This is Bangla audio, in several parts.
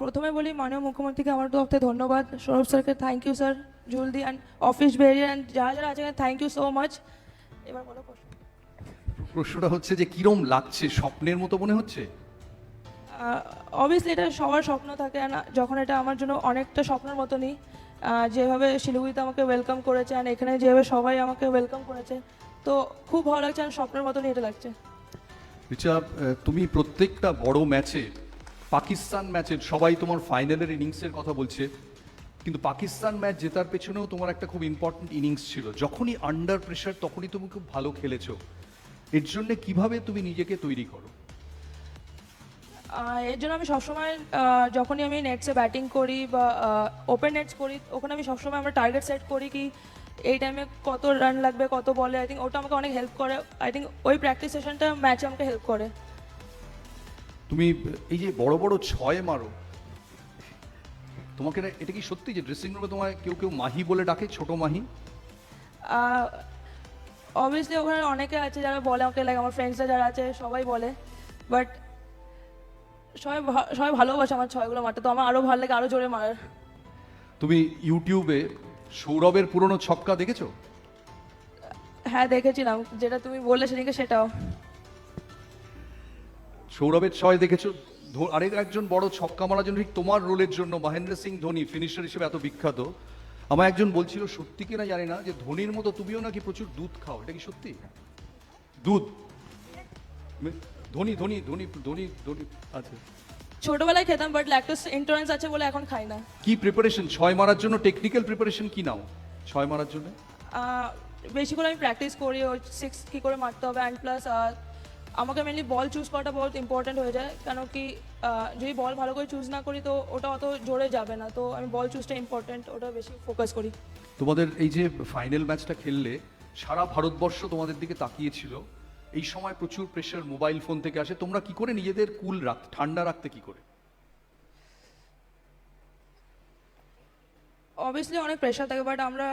প্রথমে বলি মাননীয় মুখ্যমন্ত্রীকে আমার তরফ থেকে ধন্যবাদ। সৌরভ স্যারকে থ্যাংক ইউ স্যার জলদি অ্যান্ড অফিস বেরিয়ে অ্যান্ড যারা যারা আছে থ্যাংক ইউ সো মাচ এবার বলো প্রশ্ন। প্রশ্নটা হচ্ছে যে কিরম লাগছে? স্বপ্নের মতো মনে হচ্ছে? অবভিয়াসলি এটা সবার স্বপ্ন থাকে যখন এটা আমার জন্য অনেকটা স্বপ্নের মতনই। যেভাবে শিলিগুড়িতে আমাকে ওয়েলকাম করেছে আর এখানে যেভাবে সবাই আমাকে ওয়েলকাম করেছে তো খুব ভালো লাগছে আর স্বপ্নের মতনই এটা লাগছে। রিচা তুমি প্রত্যেকটা বড় ম্যাচে পাকিস্তান ম্যাচের, সবাই তোমার ফাইনালের ইনিংসের কথা বলছে, কিন্তু পাকিস্তান ম্যাচ জেতার পেছনেও তোমার একটা খুব ইম্পর্টেন্ট ইনিংস ছিল। যখনই আন্ডার প্রেশার তখনই তুমি খুব ভালো খেলেছো। এর জন্য কীভাবে তুমি নিজেকে তৈরি করো? এর জন্য আমি সবসময় যখনই আমি নেটসে ব্যাটিং করি বা ওপেন নেটস করি, ওখানে আমি সবসময় আমরা টার্গেট সেট করি কি, এই টাইমে কত রান লাগবে, কত বলে আই থিঙ্ক ওটা আমাকে অনেক হেল্প করে। আই থিঙ্ক ওই প্র্যাকটিস সেশনটা ম্যাচে আমাকে হেল্প করে। তুমি এই যে বড় বড় ছয় মারো তোমাকে না- এটা কি সত্যি যে ড্রেসিং রুমে তোমায় কেউ কেউ মাহি বলে ডাকে ছোট মাহি? অবভিয়াসলি ওখানে অনেকে আছে যারা বলে আমাকে লাইক আমার ফ্রেন্ডসরা যারা আছে সবাই বলে। বাট সবাই সবাই ভালোবাসে আমার ছয়গুলো মারতে তো আমার আরও ভালো লাগে আরও জোরে মারার। তুমি ইউটিউবে সৌরভের পুরনো ছক্কা দেখেছ? হ্যাঁ দেখেছিলাম। যেটা তুমি বললে সেদিনকে সেটাও। সৌরভের ছয় দেখেছ? আরেক একজন বড় ছক্কা মারার জন্য ঠিক তোমার রোলের জন্য মহেন্দ্র সিং ধোনি ফিনিশার হিসেবে এত বিখ্যাত। আমার একজন বলছিল সত্যি কিনা জানি না যে ধোনির মতো তুমিও নাকি প্রচুর দুধ খাও এটা কি সত্যি? দুধ। ধোনি ধোনি ধোনি ধোনি ধোনি আচ্ছা। ছোটবেলায় খেতাম বাট ল্যাকটোস ইন্টুরেন্স আছে বলে এখন খাই না। কি প্রিপারেশন ছয় মারার জন্য টেকনিক্যাল প্রিপারেশন কি নাও? ছয় মারার জন্য? বেশি করে আমি প্র্যাকটিস করি ওই সিক্স কী করে মারতে হবে অ্যান্ড প্লাস আমাকে মেনলি বল চুজ করাটা বহুত ইম্পর্টেন্ট হয়ে যায়। কেন কি যদি বল ভালো করে চুজ না করি তো ওটা অত জোরে যাবে না। তো আমি বল চুজটা ইম্পর্টেন্ট ওটা বেশি ফোকাস করি। তোমাদের এই যে ফাইনাল ম্যাচটা খেললে, সারা ভারতবর্ষ তোমাদের দিকে তাকিয়েছিল। এই সময় প্রচুর প্রেশার মোবাইল ফোন থেকে আসে। তোমরা কি করে নিজেদের কুল রাখ, ঠান্ডা রাখতে কি করে? অবভিয়াসলি অনেক প্রেশার থাকে বাট আমরা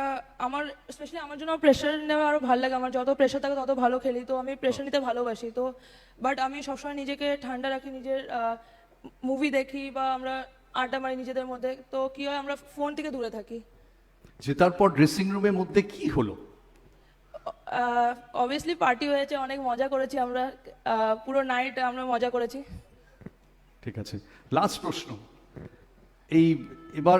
আমার স্পেশালি আমার জন্য প্রেশার নেওয়া আরও ভালো লাগে। আমার যত প্রেশার থাকে তত ভালো খেলি। তো আমি প্রেশার নিতে ভালোবাসি। তো বাট আমি সবসময় নিজেকে ঠান্ডা রাখি নিজের মুভি দেখি বা আমরা আড্ডা মারি নিজেদের মধ্যে। তো কী হয় আমরা ফোন থেকে দূরে থাকি। জেতার পর ড্রেসিং রুমের মধ্যে কি হলো? অবভিয়াসলি পার্টি হয়েছে অনেক মজা করেছি আমরা। পুরো নাইট আমরা মজা করেছি। ঠিক আছে। লাস্ট প্রশ্ন। এই এবার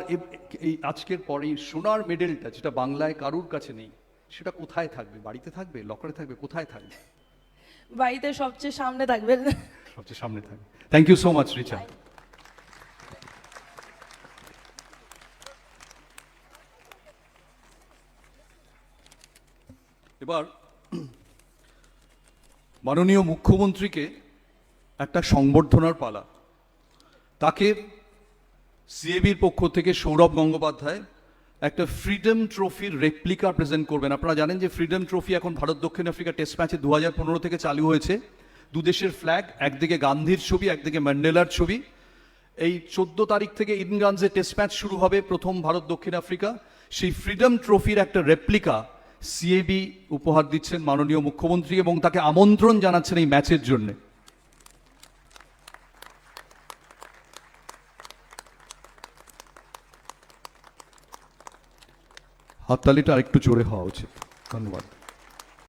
এই আজকের পর এই সোনার মেডেলটা যেটা বাংলায় কারুর কাছে নেই সেটা কোথায় থাকবে? বাড়িতে থাকবে? লকারে থাকবে? কোথায় থাকবে? বাড়িতে সবচেয়ে সামনে থাকবে। সবচেয়ে সামনে থাকবে। Thank you so much Richa এবার মাননীয় মুখ্যমন্ত্রীকে একটা সংবর্ধনার পালা। তাকে সিএবির পক্ষ থেকে সৌরভ গঙ্গোপাধ্যায় একটা ফ্রিডম ট্রফির রেপ্লিকা প্রেজেন্ট করবেন। আপনারা জানেন যে ফ্রিডম ট্রফি এখন ভারত, দক্ষিণ আফ্রিকা টেস্ট ম্যাচে দু পনেরো থেকে চালু হয়েছে। দু দেশের ফ্ল্যাগ একদিকে গান্ধীর ছবি, একদিকে ম্যান্ডেলার ছবি। এই চোদ্দ তারিখ থেকে ইডেনগঞ্জে টেস্ট ম্যাচ শুরু হবে প্রথম ভারত, দক্ষিণ আফ্রিকা। সেই ফ্রিডম ট্রফির একটা রেপ্লিকা সিএবি উপহার দিচ্ছেন মাননীয় মুখ্যমন্ত্রী এবং তাকে আমন্ত্রণ জানাচ্ছেন এই ম্যাচের জন্যে। হাততালিটা আরেকটু জোরে হওয়া উচিত। ধন্যবাদ।